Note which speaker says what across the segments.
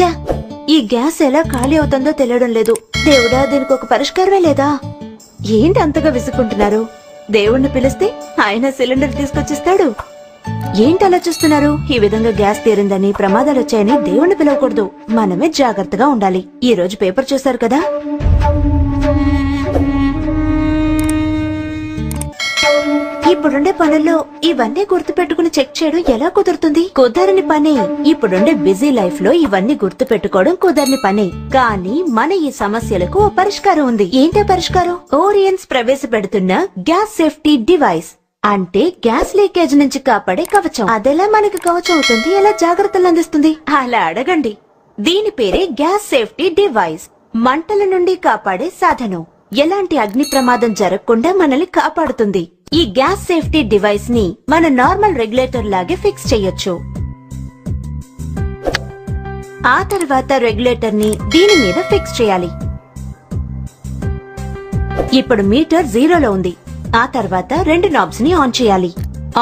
Speaker 1: చ ఈ గ్యాస్ ఎలా ఖాళీ అవుతుందో తెలియడం లేదు. దేవుడా దీనికి ఒక పరిష్కారమే లేదా? ఏంటి అంతగా విసుక్కుంటున్నారు? దేవుణ్ణి పిలిస్తే ఆయన సిలిండర్ తీసుకొచ్చిస్తాడు. ఏంటి అలా చూస్తున్నారు? ఈ విధంగా గ్యాస్ తీరిందని ప్రమాదాలు వచ్చాయని దేవుణ్ణి పిలవకూడదు. మనమే జాగ్రత్తగా ఉండాలి. ఈ రోజు పేపర్ చూశారు కదా? ఇప్పుడుండే పనుల్లో ఇవన్నీ గుర్తు పెట్టుకుని చెక్ చేయడం ఎలా కుదురుతుంది? కుదరని పని. ఇప్పుడుండే బిజీ లైఫ్లో ఇవన్నీ గుర్తు పెట్టుకోవడం కుదరని పని. కానీ మన ఈ సమస్యలకు ఓ పరిష్కారం ఉంది. ఏంటో పరిష్కారం? ఓరియన్స్ ప్రవేశపెడుతున్న గ్యాస్ సేఫ్టీ డివైస్. అంటే గ్యాస్ లీకేజ్ నుంచి కాపాడే కవచం. అదెలా మనకి కవచం అవుతుంది? ఎలా జాగ్రత్తలు అందిస్తుంది? అలా అడగండి. దీని పేరే గ్యాస్ సేఫ్టీ డివైస్. మంటల నుండి కాపాడే సాధనం. ఎలాంటి అగ్ని ప్రమాదం జరగకుండా మనల్ని కాపాడుతుంది. ఈ గ్యాస్ సేఫ్టీ డివైస్ని మన నార్మల్ రెగ్యులేటర్ లాగే ఫిక్స్ చేయొచ్చు. ఆ తర్వాత రెగ్యులేటర్ని దీని మీద ఫిక్స్ చేయాలి. ఇప్పుడు మీటర్ జీరోలో ఉంది. ఆ తర్వాత రెండు నాబ్స్ని ఆన్ చేయాలి.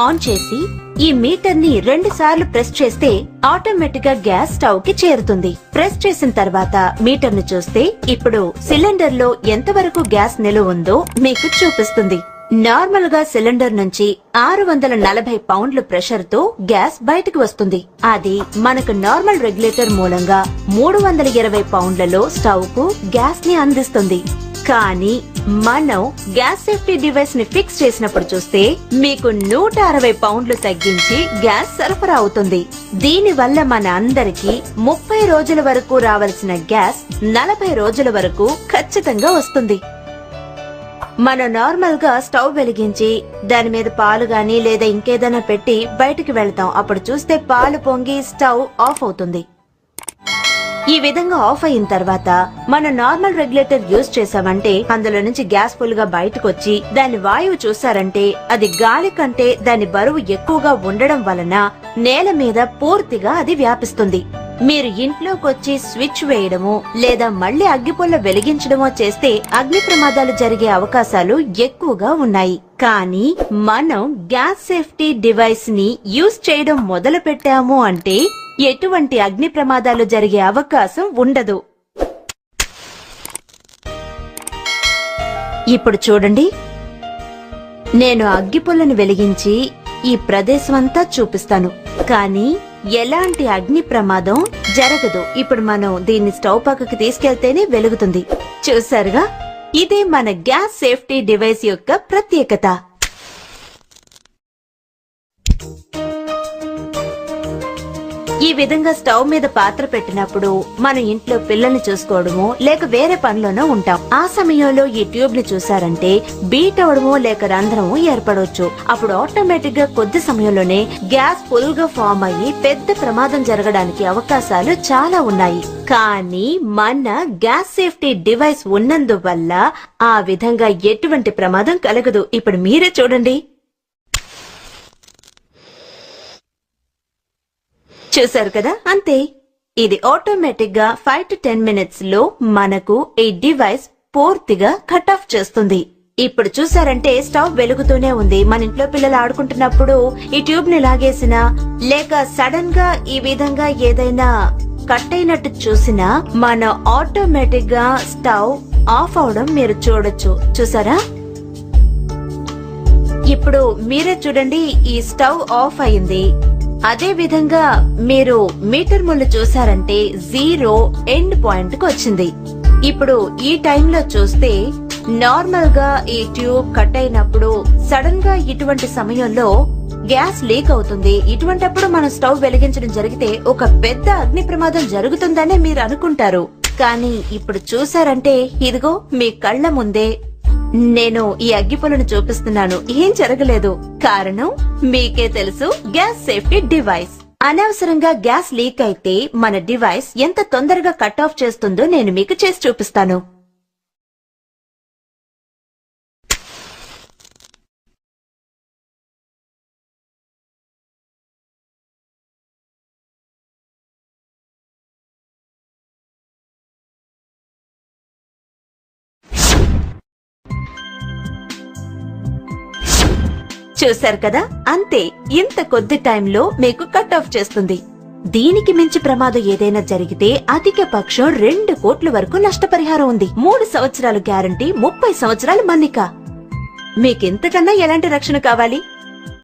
Speaker 1: ఆన్ చేసి ఈ మీటర్ని రెండు సార్లు ప్రెస్ చేస్తే ఆటోమేటిక్గా గ్యాస్ స్టవ్కి చేరుతుంది. ప్రెస్ చేసిన తర్వాత మీటర్ని చూస్తే ఇప్పుడు సిలిండర్లో ఎంతవరకు గ్యాస్ నిలువ ఉందో మీకు చూపిస్తుంది. నార్మల్గా సిలిండర్ నుంచి ఆరు వందల నలభై పౌండ్ల ప్రెషర్తో గ్యాస్ బయటకు వస్తుంది. అది మనకు నార్మల్ రెగ్యులేటర్ మూలంగా మూడు వందల ఇరవై పౌండ్లలో స్టవ్కు గ్యాస్ని అందిస్తుంది. కానీ మనం గ్యాస్ సేఫ్టీ డివైస్ని ఫిక్స్ చేసినప్పుడు చూస్తే మీకు నూట అరవై పౌండ్లు తగ్గించి గ్యాస్ సరఫరా అవుతుంది. దీని వల్ల మన అందరికి ముప్పై రోజుల వరకు రావాల్సిన గ్యాస్ నలభై రోజుల వరకు ఖచ్చితంగా వస్తుంది. మనం నార్మల్గా స్టవ్ వెలిగించి దాని మీద పాలు గాని లేదా ఇంకేదైనా పెట్టి బయటికి వెళ్తాం. అప్పుడు చూస్తే పాలు పొంగి స్టవ్ ఆఫ్ అవుతుంది. ఈ విధంగా ఆఫ్ అయిన తర్వాత మన నార్మల్ రెగ్యులేటర్ యూజ్ చేసామంటే అందులో నుంచి గ్యాస్ ఫుల్గా బయటకు వచ్చి దాని వాయువు చూసారంటే అది గాలి కంటే దాని బరువు ఎక్కువగా ఉండడం వలన నేల మీద పూర్తిగా అది వ్యాపిస్తుంది. మీరు ఇంట్లోకొచ్చి స్విచ్ వేయడమో లేదా మళ్ళీ అగ్గిపుల్ల వెలిగించడమో చేస్తే అగ్ని ప్రమాదాలు జరిగే అవకాశాలు ఎక్కువగా ఉన్నాయి. కానీ మనం గ్యాస్ సేఫ్టీ డివైస్ని యూజ్ చేయడం మొదలు పెట్టాము అంటే ఎటువంటి అగ్ని ప్రమాదాలు జరిగే అవకాశం ఉండదు. ఇప్పుడు చూడండి. నేను అగ్గిపుల్లను వెలిగించి ఈ ప్రదేశమంతా చూపిస్తాను. కానీ ఎలాంటి అగ్ని ప్రమాదం జరగదు. ఇప్పుడు మనం దీన్ని స్టవ్ పక్కకి తీసుకెళ్తేనే వెలుగుతుంది. చూసారుగా ఇదే మన గ్యాస్ సేఫ్టీ డివైస్ యొక్క ప్రత్యేకత. ఈ విధంగా స్టవ్ మీద పాత్ర పెట్టినప్పుడు మన ఇంట్లో పిల్లల్ని చూసుకోవడమో లేక వేరే పనిలోనో ఉంటాం. ఆ సమయంలో ఈ ట్యూబ్ని చూసారంటే బీట్ అవడమో లేక రంధ్రము ఏర్పడవచ్చు అప్పుడు ఆటోమేటిక్గా కొద్ది సమయంలోనే గ్యాస్ ఫుల్గా ఫామ్ అయ్యి పెద్ద ప్రమాదం జరగడానికి అవకాశాలు చాలా ఉన్నాయి. కానీ మన గ్యాస్ సేఫ్టీ డివైస్ ఉన్నందువల్ల ఆ విధంగా ఎటువంటి ప్రమాదం కలగదు. ఇప్పుడు మీరే చూడండి. చూశారు కదా? అంతే. ఇది ఆటోమేటిక్గా ఫైవ్ టు టెన్ మినిట్స్లో మనకు ఈ డివైస్ పూర్తిగా కట్ ఆఫ్ చేస్తుంది. ఇప్పుడు చూసారంటే స్టవ్ వెలుగుతూనే ఉంది. మన ఇంట్లో పిల్లలు ఆడుకుంటున్నప్పుడు ఈ ట్యూబ్ని లాగేసినా లేక సడన్గా ఈ విధంగా ఏదైనా కట్ అయినట్టు చూసినా మన ఆటోమేటిక్గా స్టవ్ ఆఫ్ అవడం మీరు చూడొచ్చు. చూసారా? ఇప్పుడు మీరే చూడండి ఈ స్టవ్ ఆఫ్ అయింది. అదే విధంగా మీరు మీటర్ ముళ్ళు చూసారంటే జీరో ఎండ్ పాయింట్కు వచ్చింది. ఇప్పుడు ఈ టైంలో చూస్తే నార్మల్గా ఈ ట్యూబ్ కట్ అయినప్పుడు సడన్గా ఇటువంటి సమయంలో గ్యాస్ లీక్ అవుతుంది. ఇటువంటప్పుడు మనం స్టవ్ వెలిగించడం జరిగితే ఒక పెద్ద అగ్ని ప్రమాదం జరుగుతుందనే మీరు అనుకుంటారు. కానీ ఇప్పుడు చూసారంటే ఇదిగో మీ కళ్ళ ముందే నేను ఈ అగ్గిపులను చూపిస్తున్నాను. ఏం జరగలేదు. కారణం? మీకే తెలుసు. Gas safety device. అనవసరంగా గ్యాస్ లీక్ అయితే మన డివైస్ ఎంత తొందరగా కట్ ఆఫ్ చేస్తుందో నేను మీకు చేసి చూపిస్తాను. చూశారు కదా? అంతే ఇంత కొద్ది టైంలో మీకు కట్ ఆఫ్ చేస్తుంది. దీనికి మించి ప్రమాదం ఏదైనా జరిగితే అధిక పక్షం రెండు కోట్ల వరకు నష్టపరిహారం ఉంది. మూడు సంవత్సరాలు గ్యారంటీ ముప్పై సంవత్సరాలు మన్నిక. మీకింతకన్నా ఎలాంటి రక్షణ కావాలి?